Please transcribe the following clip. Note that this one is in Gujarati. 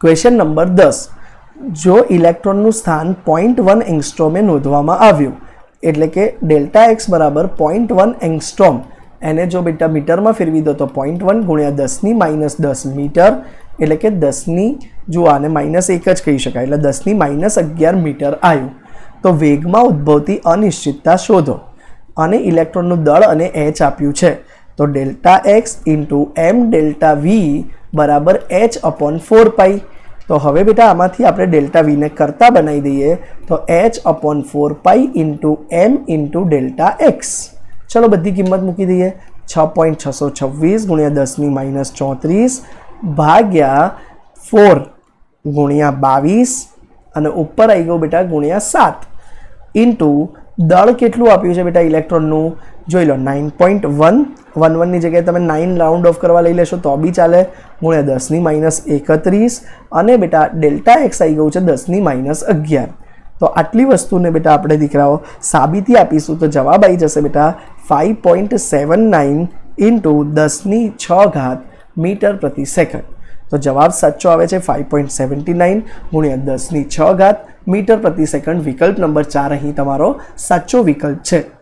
ક્વેશ્ચન નંબર દસ. જો ઇલેક્ટ્રોનનું સ્થાન પોઈન્ટ વન એંગસ્ટ્રોમે નોંધવામાં આવ્યું, એટલે કે ડેલ્ટા એક્સ બરાબર પોઈન્ટ વન એંગસ્ટ્રોમ, એને જો બેટા મીટરમાં ફેરવી દો તો પોઈન્ટ વન ગુણ્યા દસની માઇનસ દસ મીટર, એટલે કે દસની, જો આને માઇનસ એક જ કહી શકાય, એટલે દસની માઇનસ અગિયાર મીટર આવ્યું તો વેગમાં ઉદ્ભવતી અનિશ્ચિતતા શોધો. અને ઇલેક્ટ્રોનનું દળ અને એચ આપ્યું છે. તો delta x into m delta v બરાબર એચ અપોન ફોર પાઈ. તો હવે બેટા આમાંથી આપણે ડેલ્ટા વીને કરતા બનાવી દઈએ તો H upon four pi into m into delta x. ચલો બધી કિંમત મૂકી દઈએ. છ પોઈન્ટ છસો છવ્વીસ ગુણ્યા દસની માઇનસ ચોત્રીસ ભાગ્યા ફોર ગુણ્યા બાવીસ. અને ઉપર આવી ગયો બેટા ગુણ્યા સાત. ઇન્ટુ દળ કેટલું આપ્યું છે બેટા ઇલેક્ટ્રોનનું? જોઈ લો નાઇન પોઈન્ટ વન વન વનની જગ્યાએ તમે નાઇન રાઉન્ડ ઓફ કરવા લઈ લેશો તો બી ચાલે. ગુણ્યા દસની માઇનસ એકત્રીસ અને બેટા ડેલ્ટા એક્સ આવી ગયું છે દસની માઇનસ અગિયાર. તો આટલી વસ્તુને બેટા આપણે દીકરાઓ સાબિતી આપીશું તો જવાબ આવી જશે બેટા five point seven nine into દસની છ ઘાત મીટર પ્રતિ સેકન્ડ. તો જવાબ સાચો આવે છે ફાઇવ પોઈન્ટ સેવન્ટી નાઇન ગુણ્યા દસની છ ઘાત મીટર પ્રતિ સેકન્ડ વિકલ્પ નંબર ચાર અહીં તમારો સાચો વિકલ્પ છે.